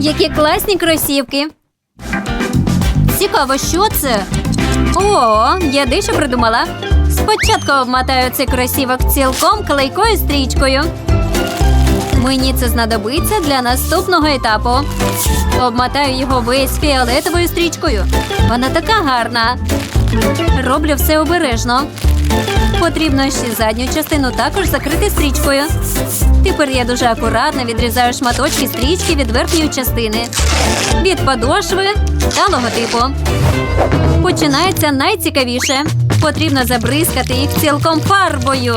Які класні кросівки. Цікаво, що це? О, я дещо придумала. Спочатку обмотаю цей кросівок цілком клейкою стрічкою. Мені це знадобиться для наступного етапу. Обмотаю його весь фіолетовою стрічкою. Вона така гарна. Роблю все обережно. Потрібно ще задню частину також закрити стрічкою. Тепер я дуже акуратно відрізаю шматочки стрічки від верхньої частини, від подошви та логотипу. Починається найцікавіше. Потрібно забризкати їх цілком фарбою.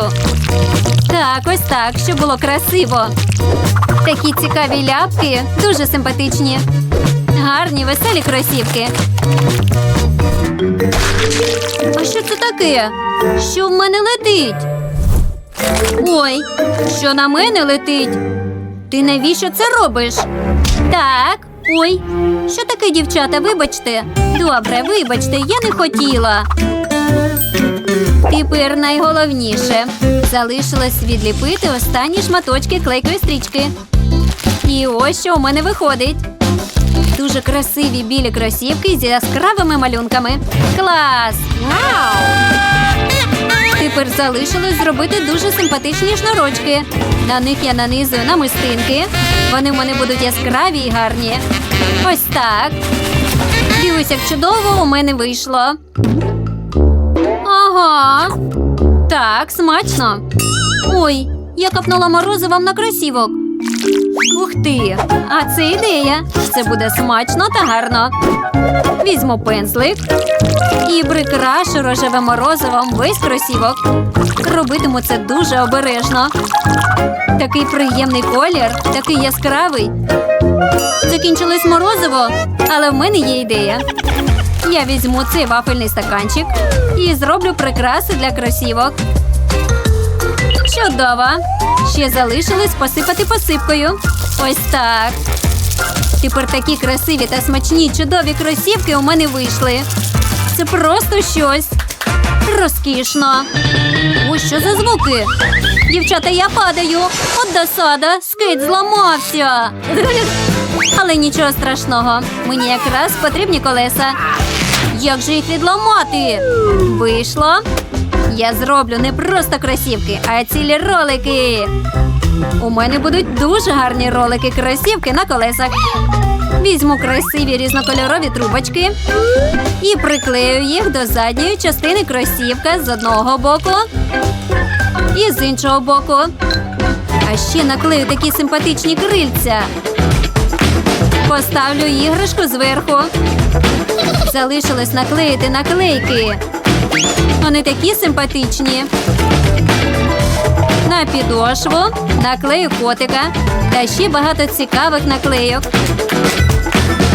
Так, ось так, щоб було красиво. Такі цікаві ляпки, дуже симпатичні. Гарні, веселі кросівки. А що це таке? Що в мене летить? Ой, що на мене летить? Ти навіщо це робиш? Так, ой, що таке, дівчата? Вибачте. Добре, вибачте, я не хотіла. Тепер найголовніше. Залишилось відліпити останні шматочки клейкої стрічки. І ось що у мене виходить. Дуже красиві білі кросівки з яскравими малюнками. Клас! Вау! Тепер залишилось зробити дуже симпатичні шнурочки. На них я нанизую намистинки. Вони в мене будуть яскраві і гарні. Ось так. Дивись, як чудово у мене вийшло. Ага. Так, смачно. Ой, я капнула морозивом на кросівок. Ух ти! А це ідея. Це буде смачно та гарно. Візьму пензлик і прикрашу рожевим морозивом весь кросівок. Робитиму це дуже обережно. Такий приємний колір, такий яскравий. Закінчилось морозиво, але в мене є ідея. Я візьму цей вафельний стаканчик і зроблю прикраси для кросівок. Чудово! Ще залишилось посипати посипкою. Ось так. Тепер такі красиві та смачні чудові кросівки у мене вийшли. Це просто щось. Розкішно. Ось що за звуки? Дівчата, я падаю. От досада, скейт зламався. Але нічого страшного. Мені якраз потрібні колеса. Як же їх відламати? Вийшло. Я зроблю не просто кросівки, а цілі ролики. У мене будуть дуже гарні ролики кросівки на колесах. Візьму красиві різнокольорові трубочки і приклею їх до задньої частини кросівка з одного боку і з іншого боку. А ще наклею такі симпатичні крильця. Поставлю іграшку зверху. Залишилось наклеїти наклейки. Вони такі симпатичні. На підошву наклею котика та ще багато цікавих наклейок.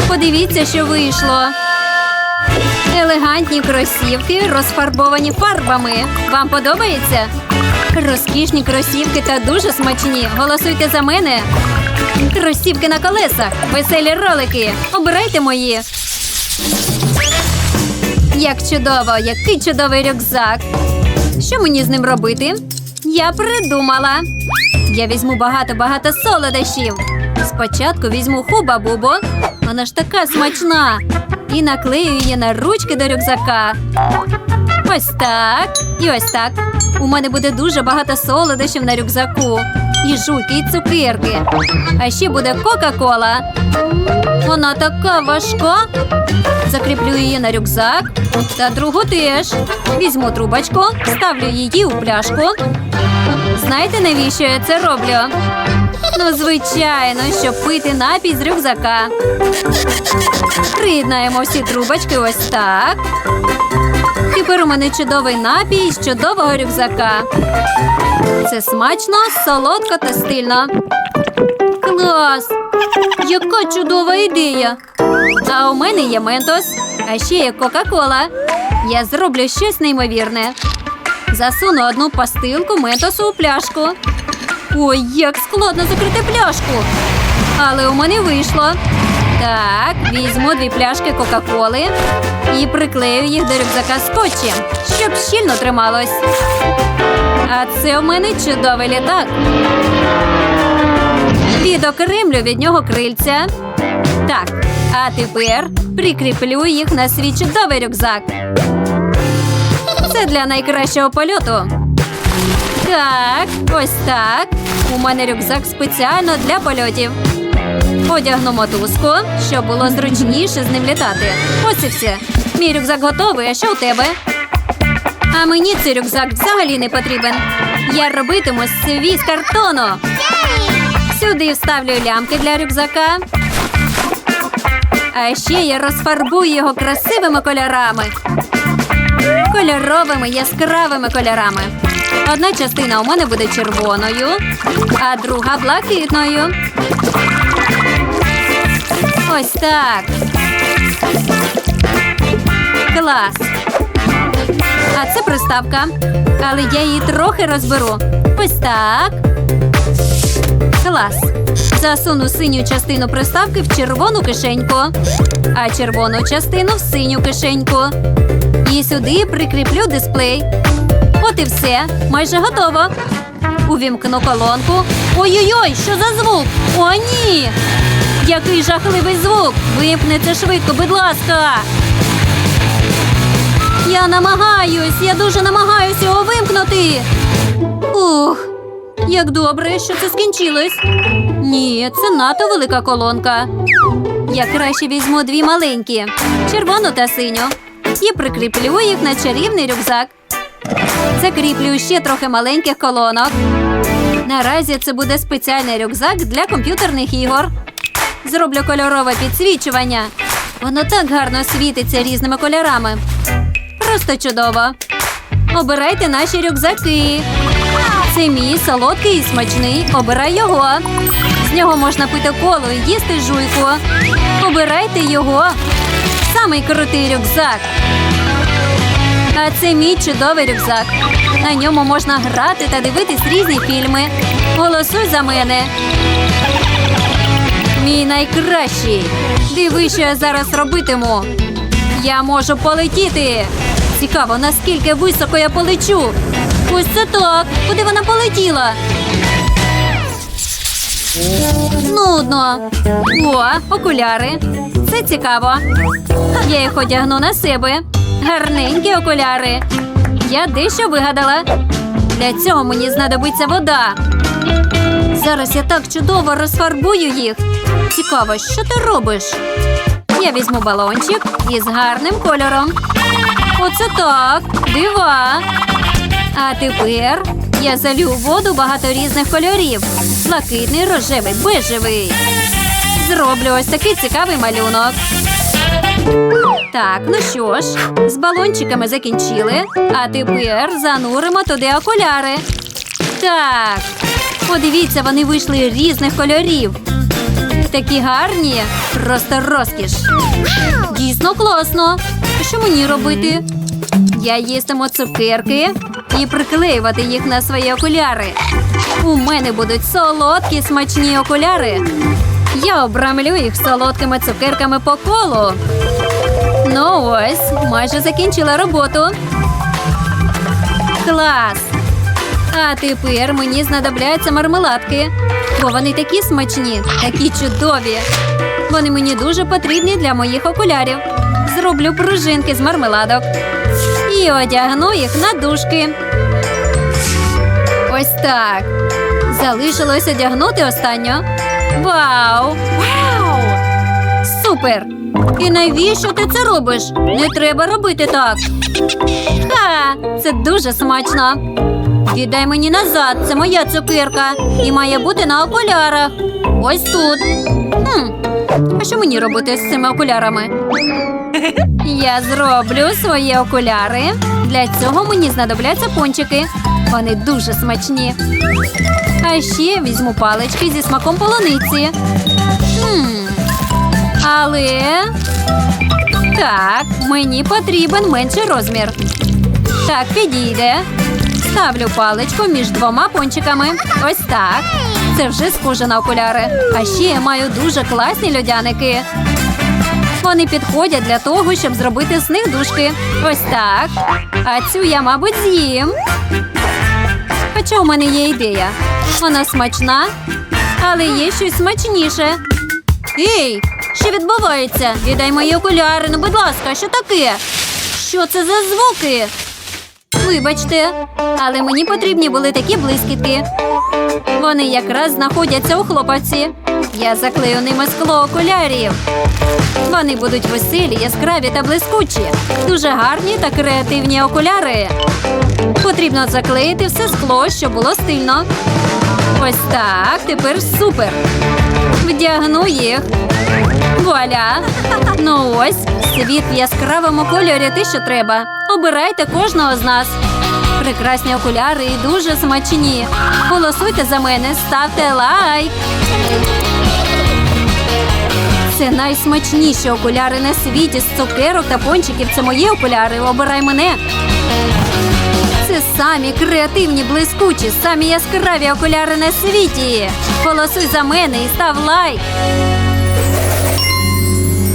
Подивіться, що вийшло. Елегантні кросівки розфарбовані фарбами. Вам подобається? Розкішні кросівки та дуже смачні. Голосуйте за мене. Кросівки на колесах, веселі ролики. Обирайте мої. Як чудово, який чудовий рюкзак. Що мені з ним робити? Я придумала. Я візьму багато-багато солодощів. Спочатку візьму хуба-бубу. Вона ж така смачна. І наклею її на ручки до рюкзака. Ось так. І ось так. У мене буде дуже багато солодощів на рюкзаку. І жуйки, і цукерки. А ще буде Кока-Кола. Вона така важка. Закріплю її на рюкзак. Та другу теж. Візьму трубочку, ставлю її у пляшку. Знаєте, навіщо я це роблю? Ну, звичайно, щоб пити напій з рюкзака. Приєднаємо всі трубочки ось так. Тепер у мене чудовий напій з чудового рюкзака. Це смачно, солодко та стильно. Клас! Яка чудова ідея! А у мене є ментос, а ще є Кока-Кола. Я зроблю щось неймовірне. Засуну одну пастилку ментосу у пляшку. Ой, як складно закрити пляшку. Але у мене вийшло. Так, візьму дві пляшки Кока-Коли і приклею їх до рюкзака скотчем, щоб щільно трималось. А це у мене чудовий літак. Відокремлю від нього крильця. Так, а тепер прикріплю їх на свій чудовий рюкзак. Це для найкращого польоту. Так, ось так. У мене рюкзак спеціально для польотів. Одягну мотузку, щоб було зручніше з ним літати. Ось і все. Мій рюкзак готовий, а що у тебе? А мені цей рюкзак взагалі не потрібен. Я робитиму свій з картону. Сюди вставлю лямки для рюкзака. А ще я розфарбую його красивими кольорами. Кольоровими яскравими кольорами. Одна частина у мене буде червоною, а друга блакитною. Ось так. Клас. А це приставка. Але я її трохи розберу. Ось так. Клас. Засуну синю частину приставки в червону кишеньку, а червону частину в синю кишеньку. І сюди прикріплю дисплей. От і все. Майже готово. Увімкну колонку. Ой-ой-ой, що за звук? О, ні! Який жахливий звук! Вимкни це швидко, будь ласка. Я намагаюсь, я дуже намагаюсь його вимкнути. Ух, як добре, що це скінчилось. Ні, це надто велика колонка. Я краще візьму дві маленькі червону та синю. І прикріплю їх на чарівний рюкзак. Закріплю ще трохи маленьких колонок. Наразі це буде спеціальний рюкзак для комп'ютерних ігор. Зроблю кольорове підсвічування. Воно так гарно світиться різними кольорами. Просто чудово. Обирайте наші рюкзаки. Це мій солодкий і смачний. Обирай його. З нього можна пити коло і їсти жуйку. Обирайте його. Самий крутий рюкзак. А це мій чудовий рюкзак. На ньому можна грати та дивитись різні фільми. Голосуй за мене. Мій найкращий. Диви, що я зараз робитиму. Я можу полетіти. Цікаво, наскільки високо я полечу. Ось це так. Куди вона полетіла? Нудно. О, окуляри. Це цікаво. Я їх одягну на себе. Гарненькі окуляри. Я дещо вигадала. Для цього мені знадобиться вода. Зараз я так чудово розфарбую їх. Цікаво, що ти робиш? Я візьму балончик із гарним кольором. Оце так, дива. А тепер я залю воду багато різних кольорів: блакитний, рожевий, бежевий. Зроблю ось такий цікавий малюнок. Так, ну що ж, з балончиками закінчили. А тепер зануримо туди окуляри. Так, подивіться, вони вийшли різних кольорів. Такі гарні, просто розкіш. Дійсно класно. Що мені робити? Я їстиму цукерки і приклеювати їх на свої окуляри. У мене будуть солодкі смачні окуляри. Я обрамлю їх солодкими цукерками по колу. Ну ось, майже закінчила роботу. Клас! А тепер мені знадобляться мармеладки, бо вони такі смачні, такі чудові. Вони мені дуже потрібні для моїх окулярів. Зроблю пружинки з мармеладок і одягну їх на дужки. Ось так. Залишилось одягнути останню. Вау! Вау! Супер! І навіщо ти це робиш? Не треба робити так. Ха! Це дуже смачно. Віддай мені назад, це моя цукерка. І має бути на окулярах. Ось тут. Хм. А що мені робити з цими окулярами? Я зроблю свої окуляри. Для цього мені знадобляться пончики. Вони дуже смачні. А ще візьму палички зі смаком полуниці. Хм. Але так, мені потрібен менший розмір. Так, підійде. Ставлю паличку між двома пончиками. Ось так. Це вже схоже на окуляри. А ще я маю дуже класні льодяники. Вони підходять для того, щоб зробити з них дужки. Ось так. А цю я, мабуть, з'їм. Хоча у мене є ідея. Вона смачна Але є щось смачніше. Ей, що відбувається? Віддай мої окуляри, ну будь ласка, що таке? Що це за звуки? Вибачте, але мені потрібні були такі блискітки. Вони якраз знаходяться у хлопаці. Я заклею ними скло окулярів. Вони будуть веселі, яскраві та блискучі. Дуже гарні та креативні окуляри. Потрібно заклеїти все скло, щоб було стильно. Ось так, тепер супер. Вдягну їх. Вуаля! Ну ось, світ в яскравому кольорі те, що треба. Обирайте кожного з нас. Прекрасні окуляри і дуже смачні. Голосуйте за мене, ставте лайк. Це найсмачніші окуляри на світі з цукерок та пончиків. Це мої окуляри. Обирай мене. Це самі креативні, блискучі, самі яскраві окуляри на світі. Голосуй за мене і став лайк.